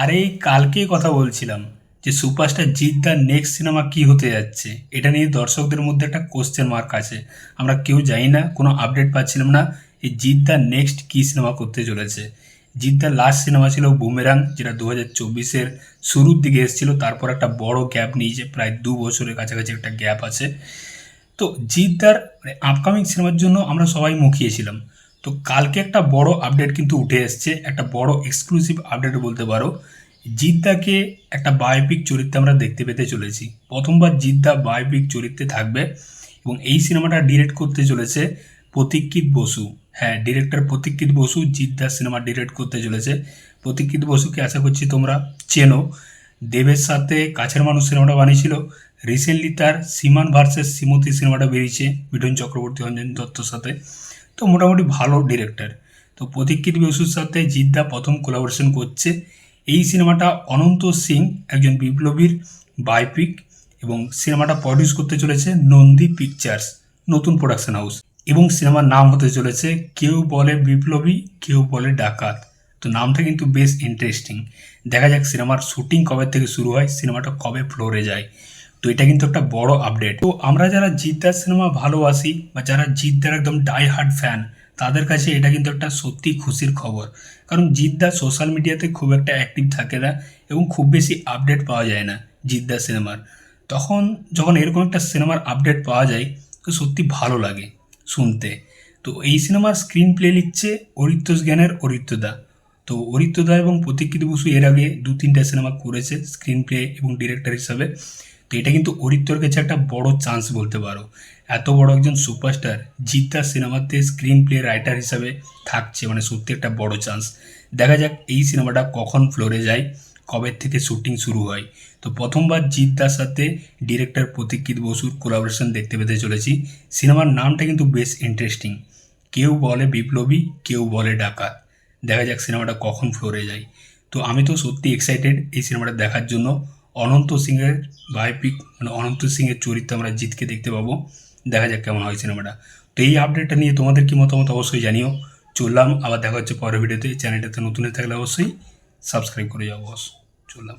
আর এই কালকেই কথা বলছিলাম যে সুপারস্টার জিৎ দা নেক্সট সিনেমা কি হতে যাচ্ছে? এটা নিয়ে দর্শকদের মধ্যে একটা কোশ্চেন মার্ক আছে। আমরা কেউ জানি না, কোনো আপডেট পাচ্ছিলাম না এই জিৎ দা নেক্সট কি সিনেমা করতে চলেছে। জিৎ দার লাস্ট সিনেমা ছিল বুমেরাং যেটা দু হাজার চব্বিশের শুরুর দিকে এসেছিল, তারপর একটা বড় গ্যাপ নিয়েছে, প্রায় দু বছরের কাছাকাছি একটা গ্যাপ আছে। তো জিদ্দার মানে আপকামিং সিনেমার জন্য আমরা সবাই মুখিয়েছিলাম। তো কালকে একটা বড় আপডেট কিন্তু উঠে এসছে, একটা বড় এক্সক্লুসিভ আপডেট বলতে পারো। জিদ্দাকে একটা বায়োপিক চরিত্রে আমরা দেখতে পেতে চলেছি। প্রথমবার জিদ্দা বায়োপিক চরিত্রে থাকবে এবং এই সিনেমাটা ডিরেক্ট করতে চলেছে প্রতীক্ষিত বসু। হ্যাঁ ডিরেক্টর প্রতীক্ষিত বসু জিদ্দার সিনেমা ডিরেক্ট করতে চলেছে। প্রতীক্ষিত বসুকে আশা করছি তোমরা চেনো। দেবের সাথে কাছের মানুষ সিনেমাটা বানিয়েছিল। রিসেন্টলি তার সীমান ভার্সেস শ্রীমতী সিনেমাটা বেরিয়েছে, মিঠুন চক্রবর্তী অঞ্জন দত্তর সাথে। তো মোটামুটি ভালো ডিরেক্টর তো প্রতীক্ষিত বসুর সাথে জিদ্দা প্রথম কোলাবোরেশন করছে। এই সিনেমাটা অনন্ত সিং, একজন বিপ্লবীর বায়োপিক এবং সিনেমাটা প্রডিউস করতে চলেছে নন্দী পিকচার্স নতুন প্রোডাকশন হাউস এবং সিনেমার নাম হতে চলেছে কেউ বলে বিপ্লবী, কেউ বলে ডাকাত। তো নামটা কিন্তু বেশ ইন্টারেস্টিং দেখা যাক সিনেমার শুটিং কবে থেকে শুরু হয়, সিনেমাটা কবে ফ্লোরে যায়। তো এটা কিন্তু একটা বড় আপডেট তো আমরা যারা জিদ্দার সিনেমা ভালোবাসি বা যারা জিদ্দার একদম ডাই হার্ড ফ্যান তাদের কাছে এটা কিন্তু একটা সত্যি খুশির খবর। কারণ জিদ্দা সোশ্যাল মিডিয়াতে খুব একটা অ্যাক্টিভ থাকে না এবং খুব বেশি আপডেট পাওয়া যায় না জিদ্দার সিনেমার তখন যখন এরকম একটা সিনেমার আপডেট পাওয়া যায়, তো সত্যি ভালো লাগে শুনতে। তো এই সিনেমার স্ক্রিন প্লে লিখছে অরিত্য জ্ঞানের অরিত্যদা তো অরিত্যদা এবং প্রতীক্ষিত বসু এর আগে দু তিনটা সিনেমা করেছে স্ক্রিন প্লে এবং ডিরেক্টর হিসাবে। তো এটা কিন্তু অরিত্যর কাছে একটা বড় চান্স বলতে পারো। এত বড় একজন সুপারস্টার জিদ্দার সিনেমাতে স্ক্রিন প্লে রাইটার হিসাবে থাকছে মানে সত্যি একটা বড় চান্স দেখা যাক এই সিনেমাটা কখন ফ্লোরে যায়, কবে থেকে শুটিং শুরু হয়। তো প্রথমবার জিদ্দার সাথে ডিরেক্টর প্রতীক্ষিত বসুর কোলাবোরেশন দেখতে পেতে চলেছি। সিনেমার নামটা কিন্তু বেশ ইন্টারেস্টিং কেউ বলে বিপ্লবী, কেউ বলে ডাকাত। দেখা যাক সিনেমাটা কখন ফ্লোরে যায়। তো আমি তো সত্যি এক্সাইটেড এই সিনেমাটা দেখার জন্য। অনন্ত সিংয়ের বায়োপিক মানে অনন্ত সিংয়ের চরিত্র আমরা জিতকে দেখতে পাবো। দেখা যাক কেমন হয় সিনেমাটা। তো এই আপডেটটা নিয়ে তোমাদের কি মতামত অবশ্যই জানিও। চললাম, আবার দেখা হচ্ছে পরের ভিডিওতে চ্যানেলটাতে নতুন থাকলে অবশ্যই সাবস্ক্রাইব করে যাব চললাম।